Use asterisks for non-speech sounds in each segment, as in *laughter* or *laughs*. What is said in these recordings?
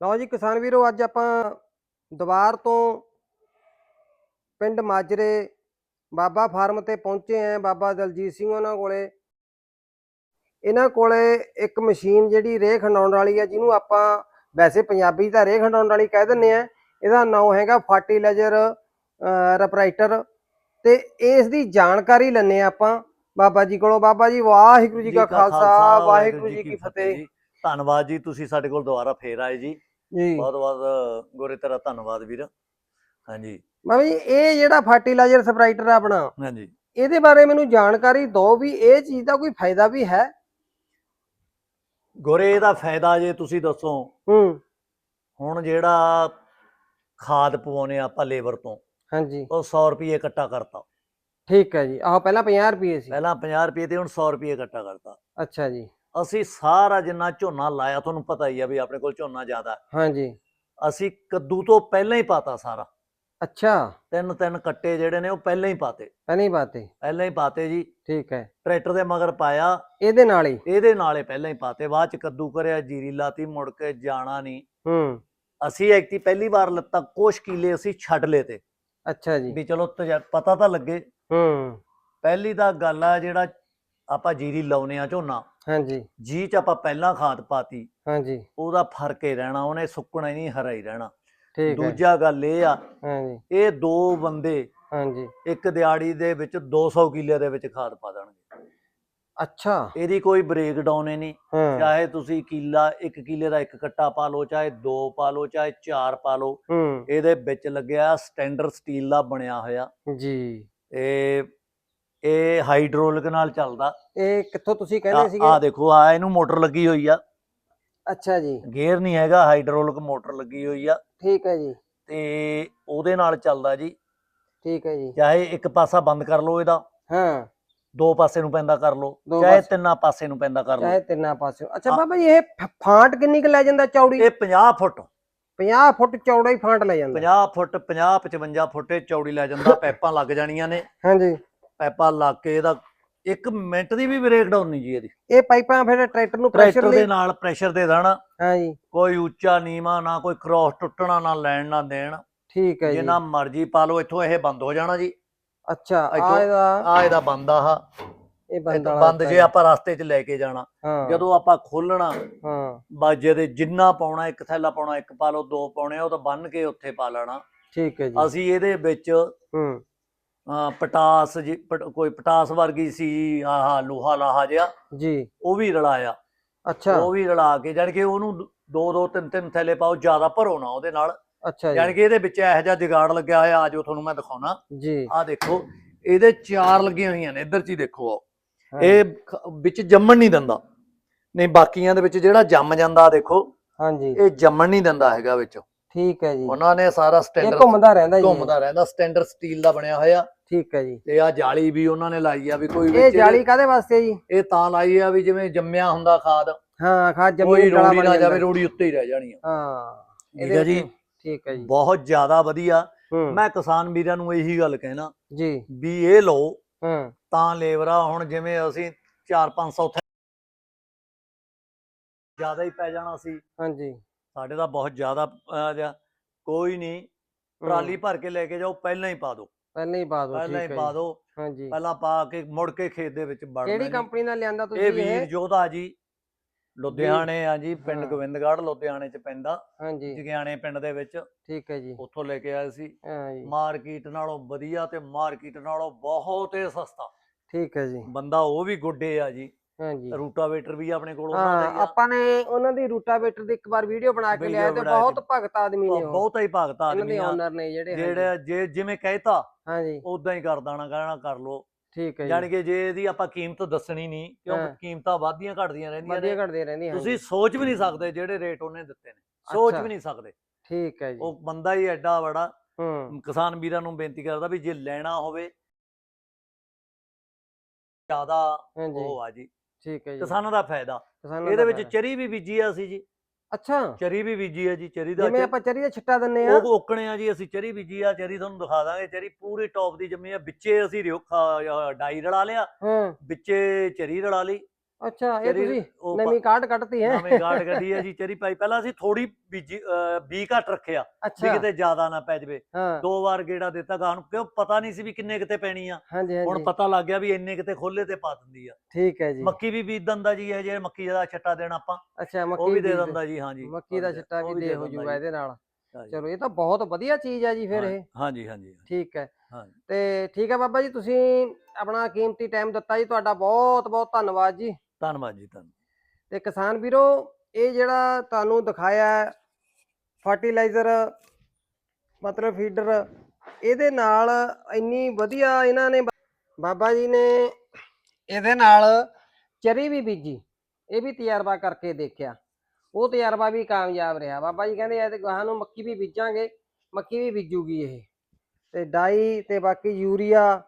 ਲਓ ਜੀ ਕਿਸਾਨ ਵੀਰੋ ਅੱਜ ਆਪਾਂ ਦੁਬਾਰ ਤੋਂ ਪਿੰਡ ਮਾਜਰੇ ਬਾਬਾ ਫਾਰਮ ਤੇ ਪਹੁੰਚੇ ਆਂ ਬਾਬਾ ਦਲਜੀਤ ਸਿੰਘ ਉਹਨਾਂ ਕੋਲੇ। ਇਹਨਾਂ ਕੋਲੇ ਇੱਕ ਮਸ਼ੀਨ ਜਿਹੜੀ ਰੇਹ ਖੰਡਾਉਣ ਵਾਲੀ ਆ ਜਿਹਨੂੰ ਆਪਾਂ ਵੈਸੇ ਪੰਜਾਬੀ ਤਾਂ ਰੇਹ ਖੰਡਾਉਣ ਵਾਲੀ ਕਹਿ ਦਿੰਦੇ ਆ ਇਹਦਾ ਨਾਮ ਹੈਗਾ ਫਰਟੀਲਾਈਜ਼ਰ ਰੈਪਰਾਈਟਰ। ਤੇ ਇਸ ਦੀ ਜਾਣਕਾਰੀ ਲੈਣੇ ਆਪਾਂ ਬਾਬਾ ਜੀ ਕੋਲੋਂ। ਬਾਬਾ ਜੀ ਵਾਹਿਗੁਰੂ ਜੀ ਕਾ ਖਾਲਸਾ ਵਾਹਿਗੁਰੂ ਜੀ ਕੀ ਫਤਿਹ। ਧੰਨਵਾਦ ਜੀ ਤੁਸੀਂ ਸਾਡੇ ਕੋਲ ਦੁਬਾਰਾ ਫੇਰ ਆਏ ਜੀ। ਜੀ। ਬਹੁਤ ਬਹੁਤ ਗੋਰੇ ਤੇਰਾ ਧੰਨਵਾਦ ਵੀਰ। ਹਾਂਜੀ। ਜੀ ਇਹ ਜਿਹੜਾ ਫਰਟੀਲਾਈਜ਼ਰ ਸਪਰਾਈਟਰ ਆ ਆਪਣਾ ਹਾਂਜੀ। ਇਹਦੇ ਬਾਰੇ ਮੈਨੂੰ ਜਾਣਕਾਰੀ ਦਿਓ ਵੀ ਇਹ ਚੀਜ਼ ਦਾ ਕੋਈ ਫਾਇਦਾ ਵੀ ਹੈ? ਗੋਰੇ ਦਾ ਫਾਇਦਾ ਜੇ ਤੁਸੀਂ ਦੱਸੋ। ਹੂੰ। ਹੁਣ ਜਿਹੜਾ ਖਾਦ ਪਵਾਉਨੇ ਆਪਾਂ ਲੇਬਰ ਤੋਂ ਹਾਂਜੀ। ਉਹ 100 ਰੁਪਏ ਇਕੱਠਾ ਕਰਤਾ। ਠੀਕ ਹੈ ਜੀ। ਆਹ ਪਹਿਲਾਂ 50 ਰੁਪਏ ਸੀ। ਪਹਿਲਾਂ 50 ਰੁਪਏ ਤੇ ਹੁਣ 100 ਰੁਪਏ ਇਕੱਠਾ ਕਰਤਾ। ਅੱਛਾ ਜੀ। ਅਸੀਂ ਸਾਰਾ ਜਿੰਨਾ ਝੋਨਾ ਲਾਇਆ ਤੁਹਾਨੂੰ ਪਤਾ ਹੀ ਆ ਵੀ ਆਪਣੇ ਕੋਲ ਝੋਨਾ ਜ਼ਿਆਦਾ ਹਾਂਜੀ। ਅਸੀਂ ਕੱਦੂ ਤੋਂ ਪਹਿਲਾਂ ਹੀ ਪਾਤਾ ਸਾਰਾ। ਅੱਛਾ। ਤਿੰਨ ਤਿੰਨ ਕੱਟੇ ਜਿਹੜੇ ਨੇ ਉਹ ਪਹਿਲਾਂ ਹੀ ਪਾਤੇ। ਪਹਿਲੀ ਬਾਤ ਹੈ ਪਹਿਲਾਂ ਹੀ ਪਾਤੇ ਜੀ। ਠੀਕ ਹੈ। ਟਰੈਕਟਰ ਦੇ ਮਗਰ ਪਾਇਆ। ਇਹਦੇ ਨਾਲ ਹੀ? ਇਹਦੇ ਨਾਲੇ ਪਹਿਲਾਂ ਹੀ ਪਾਤੇ। ਬਾਅਦ ਚ ਕੱਦੂ ਕਰਿਆ ਜੀਰੀ ਲਾਤੀ ਮੁੜ ਕੇ ਜਾਣਾ ਨਹੀਂ। ਹੂੰ। ਅਸੀਂ ਐਕਟੀ ਪਹਿਲੀ ਵਾਰ ਲੱਤਾ ਕੁਛ ਕਿਲੇ ਅਸੀਂ ਛੱਡ ਲਏ ਤੇ। ਅੱਛਾ ਜੀ। ਵੀ ਚਲੋ ਪਤਾ ਤਾਂ ਲੱਗੇ। ਹੂੰ। ਪਹਿਲੀ ਤਾਂ ਗੱਲ ਆ ਜਿਹੜਾ ਆਪਾਂ ਜੀਰੀ ਲਾਉਨੇ ਆ ਝੋਨਾ ਹਾਂਜੀ। ਜੀ ਚ ਆਪਾਂ ਪਹਿਲਾਂ ਖਾਦ ਪਾਤੀ। ਹਾਂਜੀ। ਉਹਦਾ ਫ਼ਰਕ ਹੀ ਰਹਿਣਾ ਉਹਨੇ ਸੁੱਕਣਾ ਹੀ ਨਹੀਂ ਹਰਾ ਹੀ ਰਹਿਣਾ। ਠੀਕ ਹੈ। ਦੂਜਾ ਗੱਲ ਇਹ ਆ ਹਾਂਜੀ। ਇਹ ਦੋ ਬੰਦੇ ਹਾਂਜੀ। ਇੱਕ ਦਿਹਾੜੀ ਦੇ ਵਿੱਚ 200 ਕਿੱਲੇ ਦੇ ਵਿੱਚ ਖਾਦ ਪਾ ਦੇਣਗੇ। ਅੱਛਾ। ਇਹਦੀ ਕੋਈ ਬ੍ਰੇਕ ਡਾਊਨ ਹੀ ਨਹੀਂ। ਹਾਂ। ਚਾਹੇ ਤੁਸੀਂ ਕਿੱਲਾ ਇੱਕ ਕਿੱਲੇ ਦਾ ਇੱਕ ਕੱਟਾ ਪਾ ਲਓ ਚਾਹੇ ਦੋ ਪਾ ਲਓ ਚਾਹੇ ਚਾਰ ਪਾ ਲਓ। ਹੂੰ। ਇਹਦੇ ਵਿੱਚ ਲੱਗਿਆ ਸਟੈਂਡਰਡ ਸਟੀਲ ਦਾ ਬਣਿਆ ਹੋਇਆ। ਜੀ। ਇਹ ਇਹ ਹਾਈਡ੍ਰੋਲਿਕ ਨਾਲ ਚੱਲਦਾ। ਇਹ ਕਿੱਥੋਂ ਤੁਸੀਂ ਕਹਿੰਦੇ ਆ ਸੀਗੇ? ਦੇਖੋ ਆ ਇਹਨੂੰ ਮੋਟਰ ਲੱਗੀ ਹੋਈ ਆ। ਅੱਛਾ ਜੀ। ਗੇਅਰ ਨਹੀਂ ਹੈਗਾ ਹਾਈਡ੍ਰੋਲਿਕ ਮੋਟਰ ਲੱਗੀ ਹੋਈ ਆ। ਠੀਕ ਹੈ ਜੀ। ਤੇ ਉਹਦੇ ਨਾਲ ਚੱਲਦਾ ਜੀ। ਠੀਕ ਹੈ ਜੀ। ਚਾਹੇ ਇੱਕ ਪਾਸਾ ਬੰਦ ਕਰ ਲਓ ਇਹਦਾ ਹਾਂ। ਦੋ ਪਾਸੇ ਨੂੰ ਪੈਂਦਾ ਕਰ ਲਓ। ਚਾਹੇ। ਤਿੰਨਾਂ ਪਾਸੇ ਨੂੰ ਪੈਂਦਾ ਕਰ ਲਓ। ਚਾਹੇ ਤਿੰਨਾਂ ਪਾਸੇ ਅੱਛਾ। ਬਾਬਾ ਜੀ ਇਹ ਫਾਂਟ ਕਿੰਨੀ ਕੁ ਲੈ ਜਾਂਦਾ ਚੌੜੀ? ਇਹ 50 ਫੁੱਟ। 50 ਫੁੱਟ ਚੌੜਾ ਹੀ ਫਾਂਟ ਲੈ ਜਾਂਦਾ। 50 ਫੁੱਟ 50 55 ਫੁੱਟ ਚੌੜੀ ਲੈ ਜਾਂਦਾ। *laughs* ਪੈਪਾਂ ਲੱਗ ਜਾਣੀਆਂ ਨੇ। ਹਾਂਜੀ। ਪੈਪਾਂ ਲੱਗ ਕੇ ਇਹਦਾ ਇੱਕ ਮਿੰਟ ਦੀ ਵੀ ਬ੍ਰੇਕ ਡਾਊਨ ਨਹੀਂ ਜੀ ਇਹਦੀ। ਇਹ ਪਾਈਪਾਂ ਫਿਰ ਟਰੈਕਟਰ ਨੂੰ ਪ੍ਰੈਸ਼ਰ ਟਰੈਕਟਰ ਦੇ ਨਾਲ ਪ੍ਰੈਸ਼ਰ ਦੇ ਦੇਣਾ। ਹਾਂਜੀ। ਕੋਈ ਉੱਚਾ ਨੀਵਾ ਨਾ ਕੋਈ ਕ੍ਰਾਸ ਟੁੱਟਣਾ ਨਾ ਲੈਣ ਨਾ ਦੇਣ। ਠੀਕ ਹੈ ਜੀ। ਜਿੰਨਾ ਮਰਜ਼ੀ ਪਾ ਲਓ ਇੱਥੋਂ ਇਹ ਬੰਦ ਹੋ ਜਾਣਾ ਜੀ। ਅੱਛਾ ਆ ਇੱਥੋਂ- ਇਹਦਾ ਆ ਇਹਦਾ ਬੰਦ ਆ ਇਹ ਬੰਦ ਵਾਲਾ ਬੰਦ ਜੇ ਆਪਾਂ ਰਸਤੇ 'ਚ ਲੈ ਕੇ ਜਾਣਾ। ਹਾਂ। ਜਦੋਂ ਆਪਾਂ ਖੋਲਣਾ ਹਾਂ। ਬਾਜੇ ਦੇ ਜਿੰਨਾ ਪਾਉਣਾ ਇੱਕ ਥੈਲਾ ਪਾਉਣਾ ਇੱਕ ਪਾ ਲਓ ਦੋ ਪਾਉਣੇ ਆ ਉਹ ਤਾਂ ਬੰਨ ਕੇ ਉੱਥੇ ਪਾ ਲੈਣਾ। ਠੀਕ ਹੈ ਜੀ। ਅਸੀਂ ਇਹਦੇ ਵਿੱਚ ਹੂੰ। ਪਟਾਸ ਜੀ ਪਟ- ਕੋਈ ਪਟਾਸ ਵਰਗੀ ਸੀ ਆਹ ਲੋਹਾ ਲਾਹਾ ਜਿਹਾ। ਜੀ। ਉਹ ਵੀ ਰਲਾਇਆ। ਅੱਛਾ। ਉਹ ਵੀ ਰਲਾ ਕੇ ਜਾਣੀ ਕਿ ਉਹਨੂੰ ਦ- ਦੋ ਤਿੰਨ ਤਿੰਨ ਥੈਲੇ ਪਾਓ ਜ਼ਿਆਦਾ ਭਰੋ ਨਾ ਉਹਦੇ ਨਾਲ। ਅੱਛਾ ਜਾਣੀ ਜੀ ਕਿ ਇਹਦੇ ਵਿੱਚ ਇਹੋ ਜਿਹਾ ਜੁਗਾੜ ਲੱਗਿਆ ਹੋਇਆ ਆਜੋ ਤੁਹਾਨੂੰ ਮੈਂ ਦਿਖਾਉਣਾ। ਜੀ। ਆਹ ਦੇਖੋ ਇਹਦੇ ਚਾਰ ਲੱਗੀਆਂ ਹੋਈਆਂ ਨੇ ਇੱਧਰ ਚ ਹੀ ਦੇਖੋ ਆਓ। ਹਾਂ, ਇਹ ਖ- ਵਿੱਚ ਜੰਮਣ ਨਹੀਂ ਦਿੰਦਾ। ਨਹੀਂ ਬਾਕੀਆਂ ਦੇ ਵਿੱਚ ਜਿਹੜਾ ਜੰਮ ਜਾਂਦਾ ਦੇਖੋ। ਹਾਂਜੀ ਇਹ ਜੰਮਣ ਨਹੀਂ ਦਿੰਦਾ ਹੈਗਾ ਵਿੱਚ। ਠੀਕ ਹੈ ਜੀ। ਉਹਨਾਂ ਨੇ ਸਾਰਾ ਇਹ ਸਟੈਂਡਰਡ ਘੁੰਮਦਾ ਰਹਿੰਦਾ ਜੀ। ਘੁੰਮਦਾ ਰਹਿੰਦਾ ਸਟੈਂਡਰਡ ਸਟੀਲ ਦਾ ਬਣਿਆ ਹੋਇਆ। ਠੀਕ ਹੈ ਜੀ। ਤੇ ਆ ਜਾਲੀ ਵੀ ਉਹਨਾਂ ਨੇ ਲਾਈ ਆ ਵੀ ਕੋਈ ਇਹ ਵਿੱਚ ਜਾਲੀ ਕਾਦੇ ਵਾਸਤੇ ਜੀ? ਇਹ ਤਾਂ ਲਾਈ ਆ ਵੀ ਜਿਵੇਂ ਜੰਮਿਆ ਹੁੰਦਾ ਖਾਦ। ਹਾਂ ਖਾ ਕੋਈ ਜਮੀਨ ਡਾਲਾ ਰੋੜੀ ਬਣ ਨਾ ਜਾਂਦਾ ਜਾਵੇ ਰੋੜੀ ਉੱਤੇ ਹੀ ਰਹਿ ਜਾਣੀ ਆ। ਹਾਂ ਠੀਕ ਹੈ ਜੀ। ਠੀਕ ਹੈ ਜੀ। ਬਹੁਤ ਜ਼ਿਆਦਾ ਵਧੀਆ। ਹੂੰ। ਮੈਂ ਕਿਸਾਨ ਵੀਰਾਂ ਨੂੰ ਇਹੀ ਗੱਲ ਕਹਿਣਾ ਜੀ। ਵੀ ਇਹ ਲਓ ਹਾਂ। ਤਾਂ ਲੇਬਰਾ ਹੁਣ ਜਿਵੇਂ ਅਸੀਂ 4-500 ਜ਼ਿਆਦਾ ਹੀ ਪੈ ਜਾਣਾ ਸੀ। ਹਾਂਜੀ। ਸਾਡੇ ਦਾ ਬਹੁਤ ਜ਼ਿਆਦਾ ਅਹ, ਜਿਹਾ। ਕੋਈ ਨਹੀਂ ਟਰਾਲੀ ਭਰ ਕੇ ਲੈ ਕੇ ਜਾਓ ਪਹਿਲਾਂ ਹੀ ਪਾ ਦਿਓ। ਪਹਿਲਾਂ ਹੀ ਪਾ ਦਿਓ ਪਹਿਲਾਂ ਹੀ ਠੀਕ ਹੈ ਪਾ ਜੀ। ਦਿਓ। ਹਾਂਜੀ। ਪਹਿਲਾਂ ਪਾ ਕੇ ਮੁੜ ਕੇ ਖੇਤ ਦੇ ਵਿੱਚ ਵੜਨਾ ਕਿਹੜੀ ਨਹੀਂ। ਕੰਪਨੀ ਦਾ ਲਿਆਂਦਾ ਤੁਸੀਂ ਇਹ ਇਹ? ਵੀਰ ਜੋਧਾ ਜੀ। ਲੁਧਿਆਣੇ ਆ ਜੀ ਪਿੰਡ ਹਾਂ। ਗੋਬਿੰਦਗੜ੍ਹ ਲੁਧਿਆਣੇ ਚ ਪੈਂਦਾ। ਹਾਂਜੀ। ਜਗਿਆਣੇ ਪਿੰਡ ਦੇ ਵਿੱਚ। ਠੀਕ ਹੈ ਜੀ। ਉੱਥੋਂ ਲੈ ਕੇ ਆਏ ਸੀ। ਹਾਂ ਜੀ। ਮਾਰਕੀਟ ਨਾਲੋਂ ਵਧੀਆ ਤੇ ਮਾਰਕੀਟ ਨਾਲੋਂ ਬਹੁਤ ਹੀ ਸਸਤਾ। ਠੀਕ ਹੈ ਜੀ। ਬੰਦਾ ਉਹ ਵੀ ਗੁੱਡੇ ਆ ਜੀ। ਹਾਂਜੀ। ਰੂਟਾਵੇਟਰ ਵੀ ਆਪਣੇ ਕੋਲ ਉਹਨਾਂ ਦਾ ਹਾਂ ਹੀ ਆ ਆਪਾਂ ਨੇ ਉਹਨਾਂ ਦੀ ਰੂਟਾਵੇਟਰ ਦੀ ਇੱਕ ਵਾਰ ਵੀਡੀਓ ਬਣਾ ਕੇ Video ਤੇ ਬਣਾ ਕੇ- ਬਹੁਤ ਭਗਤ ਆਦਮੀ ਨੇ ਉਹ। ਬਹੁਤਾ ਹੀ ਭਗਤ ਇਹਨਾਂ ਆਦਮੀ ਦੇ ਆ। ਓਨਰ ਨੇ ਜਿਹੜੇ ਹਾਂਜੀ। ਜਿਹੜੇ ਜੇ ਜਿਵੇਂ ਕਹਿਤਾ ਹਾਂਜੀ। ਉਦਾਂ ਹੀ ਕਰ ਦੇਣਾ ਕਹਿਣਾ ਕਰ ਲੋ ਠੀਕ ਹੈ ਜੀ। ਕਿ ਜੇ ਇਹਦੀ ਆਪਾਂ ਕੀਮਤ ਦੱਸਣੀ ਨਹੀਂ ਹਾਂ। ਕਿਉਂਕਿ ਕੀਮਤਾਂ ਵਧਦੀਆਂ ਘਟਦੀਆਂ ਰਹਿੰਦੀਆਂ ਵਧੀਆ ਨੇ ਘਟਦੇ ਰਹਿੰਦੇ ਹਾਂ ਤੁਸੀਂ ਸੋਚ ਵੀ ਨਹੀਂ ਸਕਦੇ ਜਿਹੜੇ ਰੇਟ ਉਹਨੇ ਦਿੱਤੇ ਨੇ। ਸੋਚ ਅੱਛਾ। ਵੀ ਨਹੀਂ ਸਕਦੇ। ਠੀਕ ਹੈ ਜੀ। ਉਹ ਬੰਦਾ ਹੀ ਐਡਾ ਬੜਾ ਹੂੰ। ਕਿਸਾਨ ਵੀਰਾਂ ਨੂੰ ਬੇਨਤੀ ਕਰਦਾ ਵੀ ਜੇ ਲੈਣਾ ਹੋਵੇ ਜ਼ਿਆਦਾ ਹਾਂਜੀ। ਉਹ ਆ ਜੀ। ਠੀਕ ਹੈ ਜੀ। ਕਿਸਾਨਾਂ ਦਾ ਫਾਇਦਾ। ਕਿਸਾਨਾਂ ਇਹਦੇ ਵਿੱਚ। ਚਰੀ ਵੀ ਬੀਜੀ ਆ ਅਸੀਂ ਜੀ। ਅੱਛਾ। ਚਰੀ ਵੀ ਬੀਜੀ ਆ ਜੀ ਚਰੀ ਦਾ ਜਿਵੇਂ ਆਪਾਂ ਚਰੀ ਦਾ ਛਿੱਟਾ ਦਿੰਨੇ ਆ। ਉਹ ਓਕਣੇ ਆ ਜੀ ਅਸੀਂ ਚਰੀ ਬੀਜੀ ਆ ਚਰੀ ਤੁਹਾਨੂੰ ਦਿਖਾ ਦਾਂਗੇ। ਚਰੀ ਪੂਰੀ ਟੌਪ ਦੀ ਜੰਮੀ ਆ। ਵਿੱਚੇ ਅਸੀਂ ਰਿਓ ਖਾ- ਅਹ ਡਾਈ ਰਲਾ ਲਿਆ। ਹਾਂ। ਵਿੱਚੇ ਚਰੀ ਰਲਾ ਲਈ। ਅੱਛਾ ਇਹ ਚਰੀ ਤੁਸੀਂ ਉਹ ਨਵੀਂ ਕਾਢ ਕੱਢਤੀ ਹੈ। ਨਵੀਂ ਗਾਰਡ ਕੱਢੀ ਹੈ ਜੀ ਚਰੀ ਪਾਈ ਪਹਿਲਾਂ ਅਸੀਂ ਥੋੜੀ ਬੀਜੀ ਅਹ, ਬੀ ਘੱਟ ਰੱਖਿਆ ਵੀ ਅੱਛਾ ਕਿਤੇ ਜ਼ਿਆਦਾ ਨਾ ਪੈ ਜਵੇ। ਹਾਂ। ਦੋ ਵਾਰ ਗੇੜਾ ਦਿੱਤਾ ਗਾਂ ਨੂੰ ਕਿਉਂ ਪਤਾ ਨਹੀਂ ਸੀ ਵੀ ਕਿੰਨੇ ਕਿਤੇ ਪੈਣੀ ਆ। ਹਾਂਜੀ ਹੁਣ ਹਾਂਜੀ। ਪਤਾ ਲੱਗ ਗਿਆ ਵੀ ਇੰਨੇ ਕਿਤੇ ਖੋਲੇ ਤੇ ਪਾ ਦਿੰਦੀ ਆ। ਠੀਕ ਹੈ ਜੀ। ਮੱਕੀ ਵੀ ਬੀਜ ਦਿੰਦਾ ਜੀ ਇਹ ਜੇ ਮੱਕੀ ਦਾ ਛੱਟਾ ਦੇਣਾ ਆਪਾਂ ਅੱਛਾ ਮੱਕੀ ਉਹ ਵੀ ਦੇ ਦਿੰਦਾ ਜੀ ਹਾਂਜੀ ਮੱਕੀ ਦਾ ਛਿੱਟਾ ਵੀ ਦੇ ਹੋ ਜੂਗਾ ਜੀ। ਇਹਦੇ ਨਾਲ। ਚਲੋ ਇਹ ਤਾਂ ਬਹੁਤ ਵਧੀਆ ਚੀਜ਼ ਹੈ ਜੀ ਫਿਰ ਹਾਂ- ਇਹ। ਹਾਂਜੀ ਹਾਂਜੀ ਠੀਕ ਹੈ। ਹਾਂਜੀ ਤੇ ਠੀਕ ਹੈ ਬਾਬਾ ਜੀ ਤੁਸੀਂ ਆਪਣਾ ਕੀਮਤੀ ਟਾਈਮ ਦਿੱਤਾ ਜੀ ਤੁਹਾਡਾ ਬਹੁਤ ਬਹੁਤ ਧੰਨਵਾਦ ਜੀ। ਧੰਨਵਾਦ ਜੀ ਤੁਹਾਨੂੰ ਤੇ ਕਿਸਾਨ ਵੀਰੋ, ਇਹ ਜਿਹੜਾ ਤੁਹਾਨੂੰ ਦਿਖਾਇਆ ਫਰਟੀਲਾਈਜ਼ਰ ਮਤਲਬ ਫੀਡਰ ਇਹਦੇ ਨਾਲ ਇੰਨੀ ਵਧੀਆ ਇਹਨਾਂ ਨੇ ਬਾਬਾ ਜੀ ਨੇ ਇਹਦੇ ਨਾਲ ਚਰੀ ਵੀ ਬੀਜੀ, ਇਹ ਵੀ ਤਜਰਬਾ ਕਰਕੇ ਦੇਖਿਆ। ਉਹ ਤਜਰਬਾ ਵੀ ਕਾਮਯਾਬ ਰਿਹਾ। ਬਾਬਾ ਜੀ ਕਹਿੰਦੇ ਇਹ ਤੇ ਗਾਹਾਂ ਨੂੰ ਮੱਕੀ ਵੀ ਬੀਜਾਂਗੇ, ਮੱਕੀ ਵੀ ਬੀਜੂਗੀ ਇਹ। ਤੇ ਡਾਈ ਤੇ ਬਾਕੀ ਯੂਰੀਆ,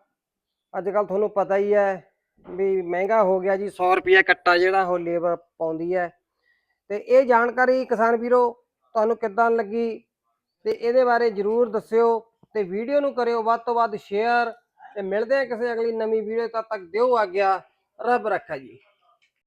ਅੱਜ ਕੱਲ ਤੁਹਾਨੂੰ ਪਤਾ ਹੀ ਹੈ ਵੀ ਮਹਿੰਗਾ ਹੋ ਗਿਆ ਜੀ 100 ਰੁਪਏ ਕੱਟਾ ਜਿਹੜਾ ਉਹ ਲੇਬਰ ਪਾਉਂਦੀ ਹੈ। ਤੇ ਇਹ ਜਾਣਕਾਰੀ ਕਿਸਾਨ ਵੀਰੋ, ਤੁਹਾਨੂੰ ਕਿੱਦਾਂ ਲੱਗੀ? ਤੇ ਇਹਦੇ ਬਾਰੇ ਜਰੂਰ ਦੱਸਿਓ ਤੇ ਵੀਡੀਓ ਨੂੰ ਕਰਿਓ, ਵੱਧ ਤੋਂ ਵੱਧ ਸ਼ੇਅਰ ਤੇ ਮਿਲਦੇ ਆ ਕਿਸੇ ਅਗਲੀ ਨਵੀਂ ਵੀਡੀਓ ਤਦ ਤੱਕ ਦਿਓ ਆ ਗਿਆ ਰੱਬ ਰੱਖਾ ਜੀ।